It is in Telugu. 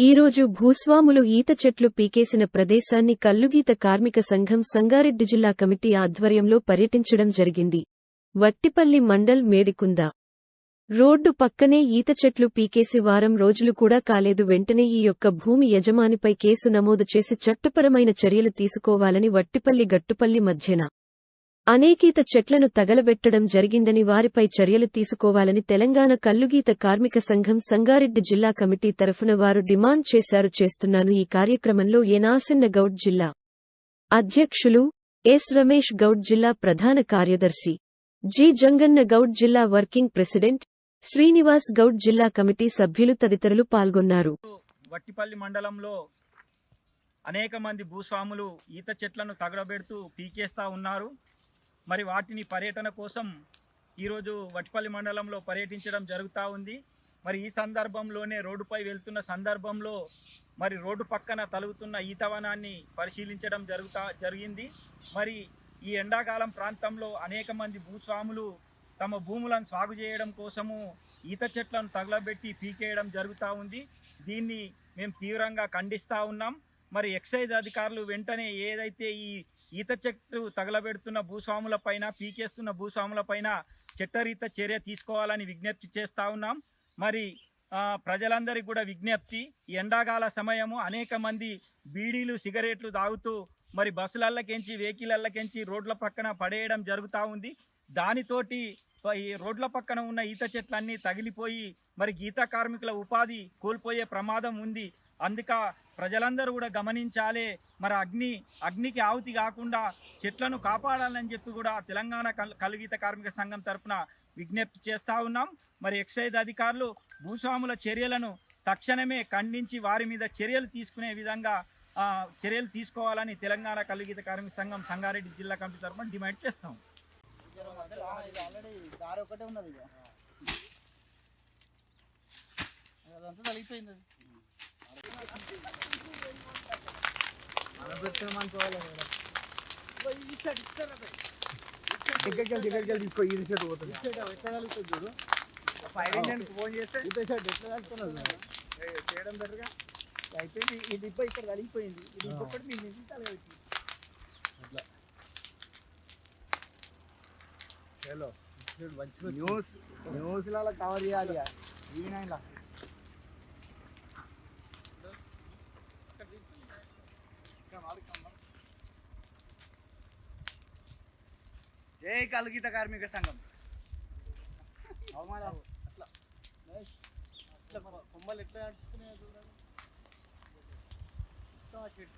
ఈరోజు భూస్వాములు ఈత చెట్లు పీకేసిన ప్రదేశాన్ని కల్లుగీత కార్మిక సంఘం సంగారెడ్డి జిల్లా కమిటీ ఆధ్వర్యంలో పర్యటించడం జరిగింది. వట్టిపల్లి మండల్ మేడికుంద. రోడ్డు పక్కనే ఈత చెట్లు పీకేసి వారం రోజులు కూడా కాలేదు. వెంటనే ఈ యొక్క భూమి యజమానిపై కేసు నమోదు చేసి చట్టపరమైన చర్యలు తీసుకోవాలని వట్టిపల్లి గట్టుపల్లి మధ్యన అనేకీత చెట్లను తగలబెట్టడం జరిగిందని వారిపై చర్యలు తీసుకోవాలని తెలంగాణ కల్లుగీత కార్మిక సంఘం సంగారెడ్డి జిల్లా కమిటీ తరఫున వారు డిమాండ్ చేశారు చేస్తున్నాను ఈ కార్యక్రమంలో ఏనాసన్న గౌడ్ జిల్లా అధ్యక్షులు ఎస్ రమేష్ గౌడ్ జిల్లా ప్రధాన కార్యదర్శి జి జంగన్న గౌడ్ జిల్లా వర్కింగ్ ప్రెసిడెంట్ శ్రీనివాస్ గౌడ్ జిల్లా కమిటీ సభ్యులు తదితరులు పాల్గొన్నారు. వట్టిపల్లి మండలంలో అనేక మంది భూస్వాములు ఈత చెట్లను తగలబెడుతూ పీకేస్తా ఉన్నారు. మరి వాటిని పర్యటన కోసం ఈరోజు వటిపల్లి మండలంలో పర్యటించడం జరుగుతూ ఉంది. మరి ఈ సందర్భంలోనే రోడ్డుపై వెళ్తున్న సందర్భంలో మరి రోడ్డు పక్కన తలుగుతున్న ఈతవనాన్ని పరిశీలించడం జరుగుతా జరిగింది. మరి ఈ ఎండాకాలం ప్రాంతంలో అనేక మంది భూస్వాములు తమ భూములను సాగు చేయడం కోసము ఈత చెట్లను తగలబెట్టి పీకేయడం జరుగుతూ ఉంది. దీన్ని మేము తీవ్రంగా ఖండిస్తూ ఉన్నాం. మరి ఎక్సైజ్ అధికారులు వెంటనే ఏదైతే ఈ ఈత చెట్టు తగలబెడుతున్న భూస్వాములపైన పీకేస్తున్న భూస్వాములపైన చట్టరీత చర్య తీసుకోవాలని విజ్ఞప్తి చేస్తూ ఉన్నాం. మరి ప్రజలందరికీ కూడా విజ్ఞప్తి ఎండాకాల సమయము అనేక మంది బీడీలు సిగరెట్లు తాగుతూ మరి బస్సులల్లకెంచి వెహికల్లకెంచి రోడ్ల పక్కన పడేయడం జరుగుతూ ఉంది. దానితోటి ఈ రోడ్ల పక్కన ఉన్న ఈత చెట్లన్నీ తగిలిపోయి మరి గీత కార్మికుల ఉపాధి కోల్పోయే ప్రమాదం ఉంది. అందుక ప్రజలందరూ కూడా గమనించాలి. మరి అగ్ని అగ్నికి ఆవుతి కాకుండా చెట్లను కాపాడాలని చెప్పి కూడా తెలంగాణ కల్ కలుగీత కార్మిక సంఘం తరపున విజ్ఞప్తి చేస్తూ ఉన్నాం. మరి ఎక్సైజ్ అధికారులు భూస్వాముల చర్యలను తక్షణమే ఖండించి వారి మీద చర్యలు తీసుకునే విధంగా చర్యలు తీసుకోవాలని తెలంగాణ కలుగీత కార్మిక సంఘం సంగారెడ్డి జిల్లా కమిటీ తరఫున డిమాండ్ చేస్తాం. ఆల్రెడీ దారి ఒకటే ఉన్నది ఇక అదంతా తగిలిపోయింది తీసుకో ఈ షర్ట్ పోతుంది ఎట్లా తగులుతుంది చూడు ఫైర్ ఫోన్ చేస్తే ఇంత షర్ట్ ఎట్లా తగులుతున్నది చేయడం బెటర్గా అయిపోయింది ఇది ఇప్పుడు ఇక్కడ తగిలిపోయింది ఇది ఒకటి మీ నుంచి అట్లా హలో న్యూస్ న్యూస్లలో కవర్ చేయాలి జై కలుగీత కార్మిక సంఘం. అవమానాలు. కొమ్మలు ఎట్లా చూడండి. చెట్టు